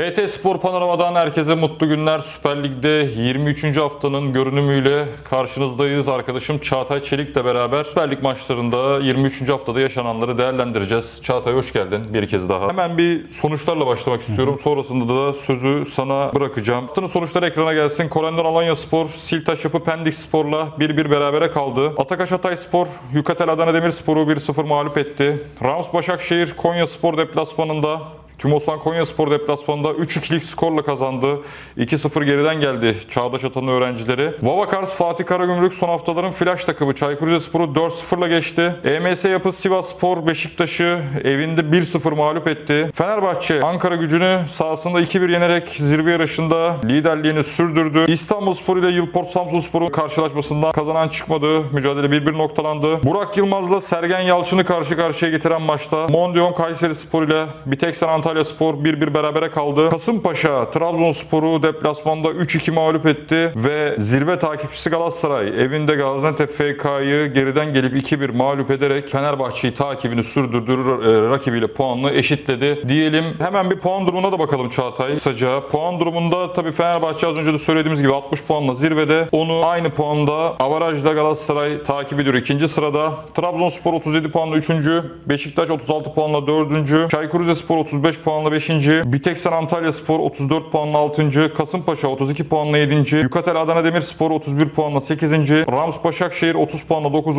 HT Spor Panorama'dan herkese mutlu günler. Süper Lig'de 23. haftanın görünümüyle karşınızdayız. Arkadaşım Çağatay Çelik'le beraber Süper Lig maçlarında 23. haftada yaşananları değerlendireceğiz. Çağatay hoş geldin bir kez daha. Hemen bir sonuçlarla başlamak istiyorum. Sonrasında da sözü sana bırakacağım. Haftanın sonuçları ekrana gelsin. Kolendon Alanya Spor, Siltaş Yapı Pendik Spor'la 1-1 berabere kaldı. Atakaş Hatay Spor, Yukatel Adana Demirspor'u 1-0 mağlup etti. Rams Başakşehir, Konya Spor deplasmanında Tümosan Konya Spor deplasmanında 3-2'lik skorla kazandı. 2-0 geriden geldi Çağdaş Atan'ın öğrencileri. Vavakars Fatih Karagümrük son haftaların flash takımı Çaykur Rizespor'u 4-0'la geçti. EMS Yapı Sivas Spor Beşiktaş'ı evinde 1-0 mağlup etti. Fenerbahçe Ankara gücünü sahasında 2-1 yenerek zirve yarışında liderliğini sürdürdü. İstanbul Spor ile Yılport Samsun Spor'un karşılaşmasından kazanan çıkmadı. Mücadele 1-1 noktalandı. Burak Yılmaz'la Sergen Yalçın'ı karşı karşıya getiren maçta Mondion Kayseri Spor ile Biteksen Antalya Spor 1-1 berabere kaldı. Kasımpaşa Trabzonspor'u deplasmanda 3-2 mağlup etti ve zirve takipçisi Galatasaray evinde Gaziantep FK'yı geriden gelip 2-1 mağlup ederek Fenerbahçe'yi takibini sürdürdü. e, rakibiyle puanını eşitledi. Diyelim hemen bir puan durumuna da bakalım Çağatay. Kısaca puan durumunda tabii Fenerbahçe az önce de söylediğimiz gibi 60 puanla zirvede. Onu aynı puanda avarajda Galatasaray takip ediyor ikinci sırada. Trabzonspor 37 puanla 3. Beşiktaş 36 puanla 4. Çaykur Rizespor 35 puanla 5. Biteksen Antalya Spor 34 puanla 6. Kasımpaşa 32 puanla 7. Yukatel Adana Demirspor 31 puanla 8. Rams Başakşehir 30 puanla 9.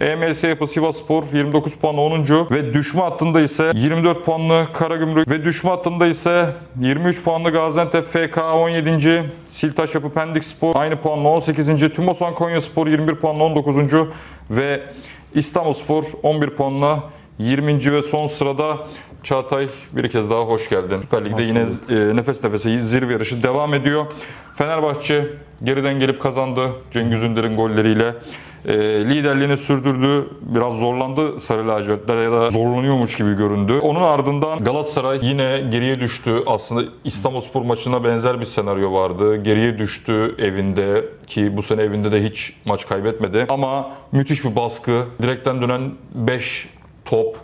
EMS Yapı Sivas Spor 29 puanla 10. ve düşme hattında ise 24 puanlı Karagümrük ve düşme hattında ise 23 puanlı Gaziantep FK 17. Siltaş Yapı Pendik Spor aynı puanla 18. Tümosan Konya Spor 21 puanla 19. ve İstanbul Spor 11 puanla 20. ve son sırada Çağatay bir kez daha hoş geldin. Süper Lig'de yine e, nefes nefese zirve yarışı devam ediyor. Fenerbahçe geriden gelip kazandı Cengiz Ünder'in golleriyle. E, liderliğini sürdürdü. Biraz zorlandı Sarı Lacivertler ya da zorlanıyormuş gibi göründü. Onun ardından Galatasaray yine geriye düştü. Aslında İstanbulspor maçına benzer bir senaryo vardı. Geriye düştü evinde ki bu sene evinde de hiç maç kaybetmedi. Ama müthiş bir baskı. Direkten dönen 5 top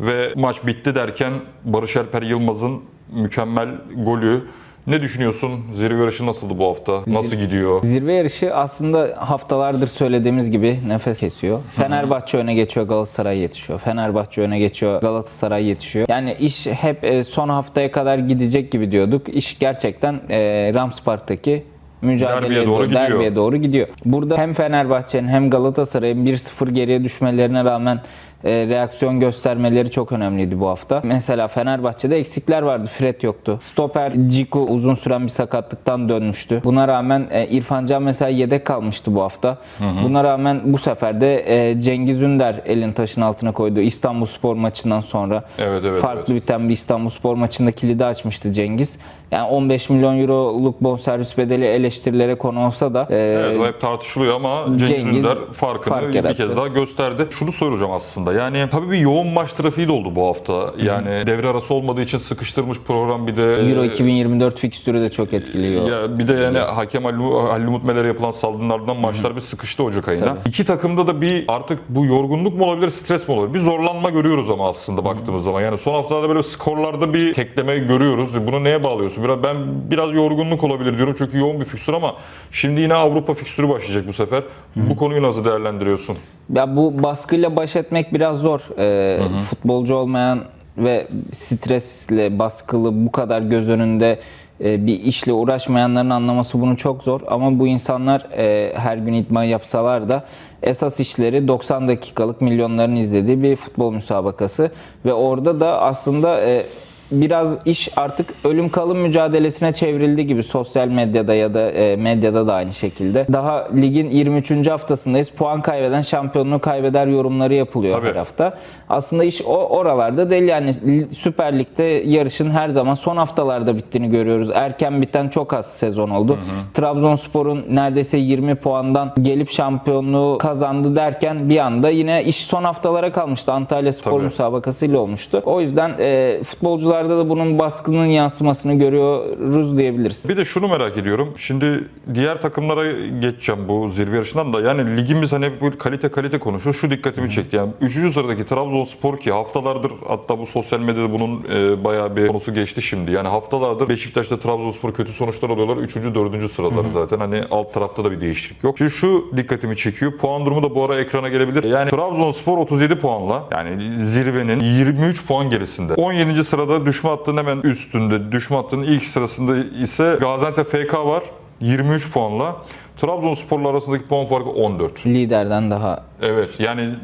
ve maç bitti derken Barış Alper Yılmaz'ın mükemmel golü. Ne düşünüyorsun? Zirve yarışı nasıldı bu hafta? Nasıl gidiyor? Zirve yarışı aslında haftalardır söylediğimiz gibi nefes kesiyor. Fenerbahçe öne geçiyor, Galatasaray yetişiyor. Fenerbahçe öne geçiyor, Galatasaray yetişiyor. Yani iş hep e, son haftaya kadar gidecek gibi diyorduk. İş gerçekten e, Rams Park'taki mücadeleye Derbiye doğru doğru, gidiyor. derbiye doğru gidiyor. Burada hem Fenerbahçe'nin hem Galatasaray'ın 1-0 geriye düşmelerine rağmen reaksiyon göstermeleri çok önemliydi bu hafta. Mesela Fenerbahçe'de eksikler vardı. Fred yoktu. Stoper Ciku uzun süren bir sakatlıktan dönmüştü. Buna rağmen e, İrfan Can mesela yedek kalmıştı bu hafta. Buna rağmen bu sefer de e, Cengiz Ünder elin taşın altına koydu. İstanbul Spor maçından sonra Evet, evet, farklı biten bir İstanbul Spor maçında kilidi açmıştı Cengiz. Yani 15 milyon euroluk bonservis bedeli eleştirilere konu olsa da e, Evet, o hep tartışılıyor ama Cengiz, Cengiz Ünder farkını fark bir yarattı. kez daha gösterdi. Şunu soracağım aslında. Yani tabii bir yoğun maç trafiği de oldu bu hafta. Yani devre arası olmadığı için sıkıştırmış program bir de Euro e, 2024 fikstürü de çok etkiliyor. Ya bir de yani hakem Halil Halil Umut Meler'e yapılan saldırının ardından maçlar bir sıkıştı Ocak ayına. Tabii. İki takımda da bir artık bu yorgunluk mu olabilir, stres mi olabilir? Bir zorlanma görüyoruz ama aslında baktığımız zaman. Yani son haftalarda böyle skorlarda bir tekleme görüyoruz. Bunu neye bağlıyorsun? Biraz ben biraz yorgunluk olabilir diyorum çünkü yoğun bir fikstür ama şimdi yine Avrupa fikstürü başlayacak bu sefer. Bu konuyu nasıl değerlendiriyorsun? Ya bu baskıyla baş etmek biraz zor. Ee, futbolcu olmayan ve stresle baskılı bu kadar göz önünde e, bir işle uğraşmayanların anlaması bunu çok zor. Ama bu insanlar e, her gün idman yapsalar da esas işleri 90 dakikalık milyonların izlediği bir futbol müsabakası ve orada da aslında e, biraz iş artık ölüm kalım mücadelesine çevrildi gibi sosyal medyada ya da e, medyada da aynı şekilde. Daha ligin 23. haftasındayız. Puan kaybeden şampiyonluğu kaybeder yorumları yapılıyor Tabii. her hafta. Aslında iş o oralarda değil yani Süper Lig'de yarışın her zaman son haftalarda bittiğini görüyoruz. Erken biten çok az sezon oldu. Trabzonspor'un neredeyse 20 puandan gelip şampiyonluğu kazandı derken bir anda yine iş son haftalara kalmıştı. Antalya Spor Tabii. müsabakasıyla olmuştu. O yüzden e, futbolcular oyuncularda da bunun baskının yansımasını görüyoruz diyebiliriz. Bir de şunu merak ediyorum. Şimdi diğer takımlara geçeceğim bu zirve yarışından da. Yani ligimiz hani hep böyle kalite kalite konuşuyor. Şu dikkatimi çekti. Yani 3. sıradaki Trabzonspor ki haftalardır hatta bu sosyal medyada bunun e, bayağı bir konusu geçti şimdi. Yani haftalardır Beşiktaş'ta Trabzonspor kötü sonuçlar alıyorlar. 3. 4. sıraları zaten. Hani alt tarafta da bir değişiklik yok. Şimdi şu dikkatimi çekiyor. Puan durumu da bu ara ekrana gelebilir. Yani Trabzonspor 37 puanla yani zirvenin 23 puan gerisinde. 17. sırada düşme hattının hemen üstünde. Düşme hattının ilk sırasında ise Gaziantep FK var. 23 puanla. Trabzonspor'la arasındaki puan farkı 14. Liderden daha Evet yani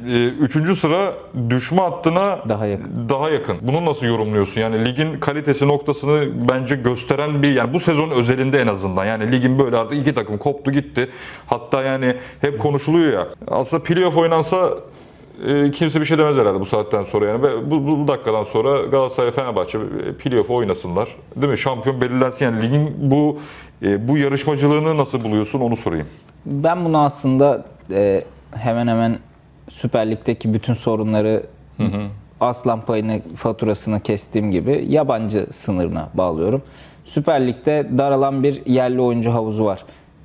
3. sıra düşme hattına Daha yakın. Daha yakın. Bunu nasıl yorumluyorsun? Yani ligin kalitesi noktasını bence gösteren bir yani bu sezon özelinde en azından. Yani ligin böyle artık iki takım koptu gitti. Hatta yani hep konuşuluyor ya. Aslında playoff oynansa e, kimse bir şey demez herhalde bu saatten sonra yani. Ve Bu, bu, bu dakikadan sonra Galatasaray Fenerbahçe e, playoff oynasınlar. Değil mi? Şampiyon belirlensin yani ligin bu e, bu yarışmacılığını nasıl buluyorsun onu sorayım. Ben bunu aslında e, hemen hemen Süper Lig'deki bütün sorunları aslan payını faturasını kestiğim gibi yabancı sınırına bağlıyorum. Süper Lig'de daralan bir yerli oyuncu havuzu var.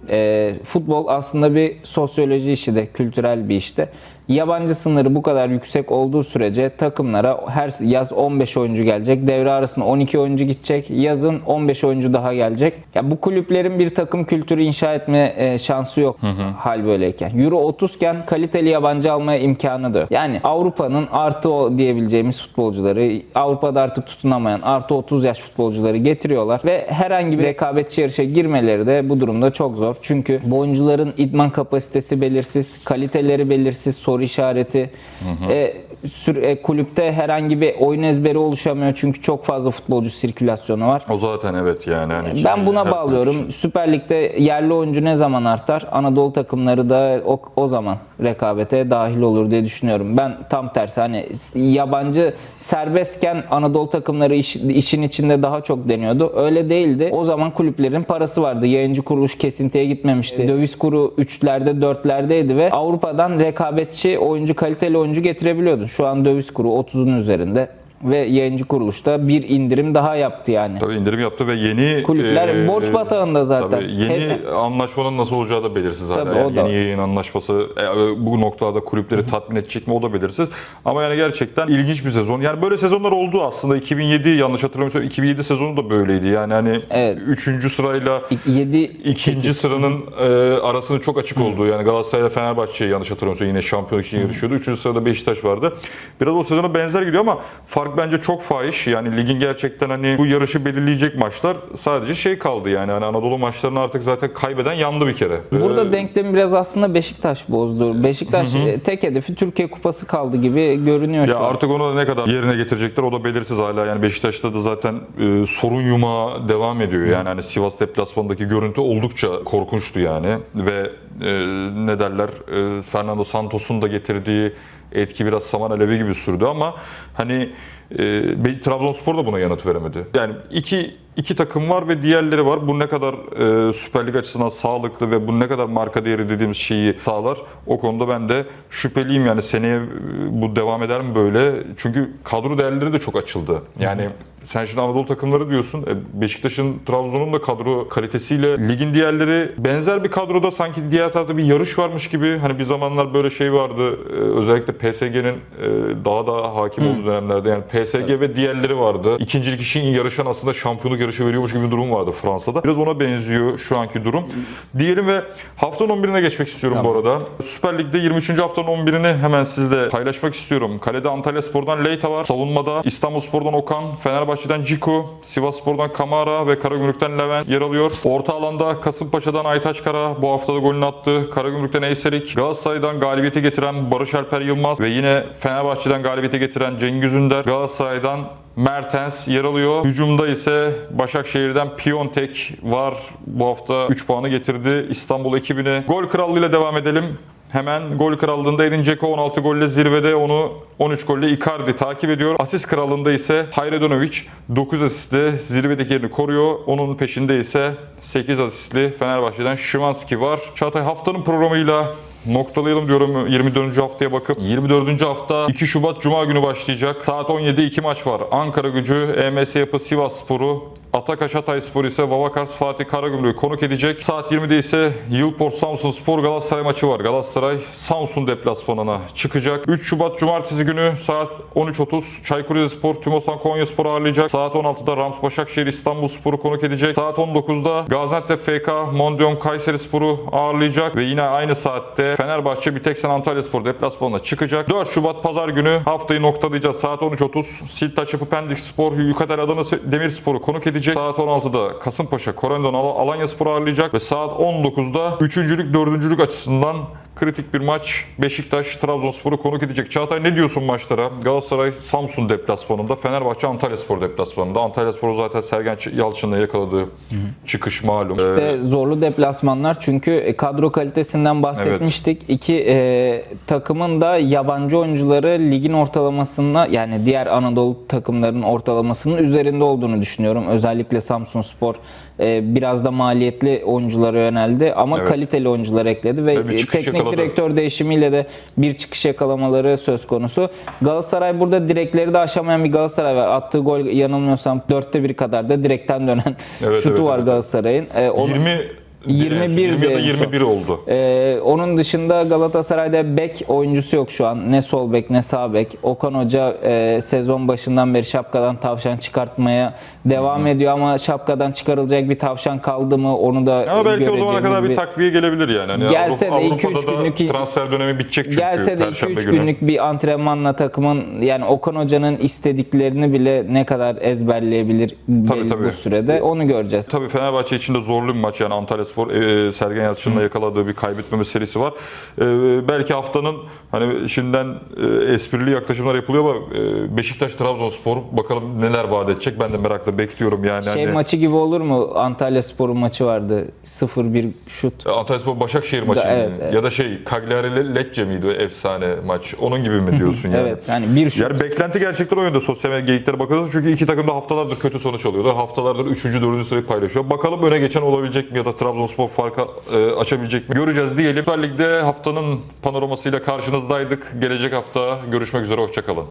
E, futbol aslında bir sosyoloji işi de, kültürel bir işte. Yabancı sınırı bu kadar yüksek olduğu sürece takımlara her yaz 15 oyuncu gelecek. Devre arasında 12 oyuncu gidecek. Yazın 15 oyuncu daha gelecek. Ya bu kulüplerin bir takım kültürü inşa etme e, şansı yok hal böyleyken. Euro 30 iken kaliteli yabancı almaya imkanı da yok. Yani Avrupa'nın artı o diyebileceğimiz futbolcuları, Avrupa'da artık tutunamayan artı 30 yaş futbolcuları getiriyorlar ve herhangi bir rekabetçi yarışa girmeleri de bu durumda çok zor. Çünkü bu oyuncuların idman kapasitesi belirsiz, kaliteleri belirsiz, soru işareti. E, sür- e, kulüpte herhangi bir oyun ezberi oluşamıyor çünkü çok fazla futbolcu sirkülasyonu var. O zaten evet yani. Hani Ben buna bağlıyorum. Süper Lig'de yerli oyuncu ne zaman artar? Anadolu takımları da o, o zaman rekabete dahil olur diye düşünüyorum. Ben tam tersi hani yabancı serbestken Anadolu takımları iş- işin içinde daha çok deniyordu. Öyle değildi. O zaman kulüplerin parası vardı. Yayıncı kuruluş kesintiye gitmemişti. Döviz kuru 3'lerde 4'lerdeydi ve Avrupa'dan rekabetçi oyuncu, kaliteli oyuncu getirebiliyordun. Şu an döviz kuru 30'un üzerinde ve yayıncı kuruluşta bir indirim daha yaptı yani. Tabii indirim yaptı ve yeni Kulüpler e, borç batağında zaten. Tabii yeni Hep- anlaşmanın nasıl olacağı da belirsiz hala. Tabii, Yani o da- yeni yayın anlaşması e, bu noktada kulüpleri tatmin edecek mi o da belirsiz. Ama yani gerçekten ilginç bir sezon. Yani böyle sezonlar oldu aslında. 2007 yanlış hatırlamıyorsam 2007 sezonu da böyleydi. Yani hani Evet. 3. sırayla 7 İkinci sıranın e, arasının çok açık olduğu yani Galatasaray ile Fenerbahçe yanlış hatırlamıyorsam yine şampiyonluk için yarışıyordu. Üçüncü sırada Beşiktaş vardı. Biraz o sezona benzer gidiyor ama fark bence çok fahiş. Yani ligin gerçekten hani bu yarışı belirleyecek maçlar sadece şey kaldı yani. Hani Anadolu maçlarını artık zaten kaybeden yandı bir kere. Burada Ee, denklemi biraz aslında Beşiktaş bozdu. Beşiktaş e, tek hedefi Türkiye Kupası kaldı gibi görünüyor Ya şu an. artık onu ne kadar yerine getirecekler o da belirsiz hala. Yani Beşiktaş'ta da zaten e, sorun yumağı devam ediyor. Yani hani Sivas deplasmanındaki görüntü oldukça korkunçtu yani. Ve e, ne derler e, Fernando Santos'un da getirdiği etki biraz saman alevi gibi sürdü ama hani e, Trabzonspor da buna yanıt veremedi. Yani iki iki takım var ve diğerleri var. Bu ne kadar e, Süper Lig açısından sağlıklı ve bu ne kadar marka değeri dediğimiz şeyi sağlar. O konuda ben de şüpheliyim yani seneye e, bu devam eder mi böyle? Çünkü kadro değerleri de çok açıldı. Yani sen şimdi Anadolu takımları diyorsun. E, Beşiktaş'ın, Trabzon'un da kadro kalitesiyle ligin diğerleri benzer bir kadroda sanki diğer tarafta bir yarış varmış gibi. Hani bir zamanlar böyle şey vardı. E, özellikle PSG'nin e, daha da hakim olduğu dönemlerde. Yani PSG ve diğerleri vardı. İkincilik için yarışan aslında şampiyonluk yarışı veriyormuş gibi bir durum vardı Fransa'da. Biraz ona benziyor şu anki durum. Diyelim ve haftanın 11'ine geçmek istiyorum bu arada. Süper Lig'de 23. haftanın 11'ini hemen sizle paylaşmak istiyorum. Kalede Antalya Spor'dan Leyta var. Savunmada İstanbul Spor'dan Okan, Fenerbahçe'den Ciku, Sivas Spor'dan Kamara ve Karagümrük'ten Levent yer alıyor. Orta alanda Kasımpaşa'dan Aytaç Kara bu haftada golünü attı. Karagümrük'ten Eyserik, Galatasaray'dan galibiyete getiren Barış Alper Yılmaz ve yine Fenerbahçe'den galibiyete getiren Cengiz Ünder. Galatasaray'dan Mertens yer alıyor. Hücumda ise Başakşehir'den Piontek var. Bu hafta 3 puanı getirdi İstanbul ekibine. Gol krallığıyla devam edelim. Hemen gol krallığında Edin Dzeko 16 golle zirvede onu 13 golle Icardi takip ediyor. Asist krallığında ise Hayredonovic 9 asistle zirvedeki yerini koruyor. Onun peşinde ise 8 asistli Fenerbahçe'den Şimanski var. Çağatay haftanın programıyla noktalayalım diyorum 24. haftaya bakıp. 24. hafta 2 Şubat Cuma günü başlayacak. Saat 17'de 2 maç var. Ankara gücü, EMS Yapı Sivas Sporu, Atakaş Hatay Spor ise Vavakars Fatih Karagümrük'ü konuk edecek. Saat 20'de ise Yılport Samsun Spor Galatasaray maçı var. Galatasaray Samsun deplasmanına çıkacak. 3 Şubat Cumartesi günü saat 13.30 Çaykur Rizespor Tümosan Konya Spor ağırlayacak. Saat 16'da Rams Başakşehir İstanbul Sporu konuk edecek. Saat 19'da Gaziantep FK Mondion Kayseri Sporu ağırlayacak ve yine aynı saatte Fenerbahçe Biteksen Antalya Spor deplasmanına çıkacak. 4 Şubat Pazar günü haftayı noktalayacağız. Saat 13.30 Siltaş Yapı Pendik Spor Yukatel Adana Demir Sporu konuk edecek. Saat 16'da Kasımpaşa Korendon Al- Alanya Spor ağırlayacak ve saat 19'da 3. 4. açısından kritik bir maç Beşiktaş Trabzonspor'u konuk edecek. Çağatay ne diyorsun maçlara? Galatasaray Samsun deplasmanında, Fenerbahçe Antalya Spor deplasmanında. Antalya Spor'u zaten Sergen Yalçın'la yakaladığı çıkış malum. Ee, İşte zorlu deplasmanlar çünkü e, kadro kalitesinden bahsetmiştik. İki e, takımın da yabancı oyuncuları ligin ortalamasında yani diğer Anadolu takımlarının ortalamasının üzerinde olduğunu düşünüyorum. Özellikle Samsun Spor e, biraz da maliyetli oyunculara yöneldi ama Evet. kaliteli oyuncular ekledi ve, çıkış teknik yakaladı. direktör değişimiyle de bir çıkış yakalamaları söz konusu. Galatasaray burada direkleri de aşamayan bir Galatasaray var. Attığı gol yanılmıyorsam dörtte bir kadar da direkten dönen Evet, şutu evet, var evet. Galatasaray'ın. E, onu- 20 21 20 ya da de en son. 21 oldu. Ee, onun dışında Galatasaray'da bek oyuncusu yok şu an. Ne sol bek ne sağ bek. Okan Hoca e, sezon başından beri şapkadan tavşan çıkartmaya devam ediyor ama şapkadan çıkarılacak bir tavşan kaldı mı onu da Ama belki o göreceğimiz zamana kadar bir, bir takviye gelebilir yani. Hani Gelse de Avrupa- Avrupa'da da günlük- transfer dönemi bitecek çünkü Gelse de Perşembe 2-3 günü. günlük bir antrenmanla takımın yani Okan Hoca'nın istediklerini bile ne kadar ezberleyebilir belli tabii. bu sürede onu göreceğiz. Tabii Fenerbahçe için de zorlu bir maç yani Antalya Spor e, Sergen Yalçın'la yakaladığı bir kaybetmeme serisi var. E, belki haftanın hani şimdiden e, esprili yaklaşımlar yapılıyor ama e, Beşiktaş Trabzonspor bakalım neler vaat edecek ben de merakla bekliyorum yani. Şey Hani, maçı gibi olur mu? Antalya Spor'un maçı vardı. 0-1 şut. Antalya Spor Başakşehir maçı evet, gibi. evet. ya da şey Cagliari Lecce miydi efsane maç? Onun gibi mi diyorsun yani? Evet yani bir şut. Yani beklenti gerçekten o yönde sosyal medya geyiklere bakıyoruz. Çünkü iki takım da haftalardır kötü sonuç alıyorlar. Haftalardır 3. 4. sırayı paylaşıyor. Bakalım öne geçen olabilecek mi ya da Trabzonspor farkı e, açabilecek mi? Göreceğiz diyelim. Süper Lig'de haftanın panoramasıyla karşınızdaydık. Gelecek hafta görüşmek üzere. Hoşçakalın.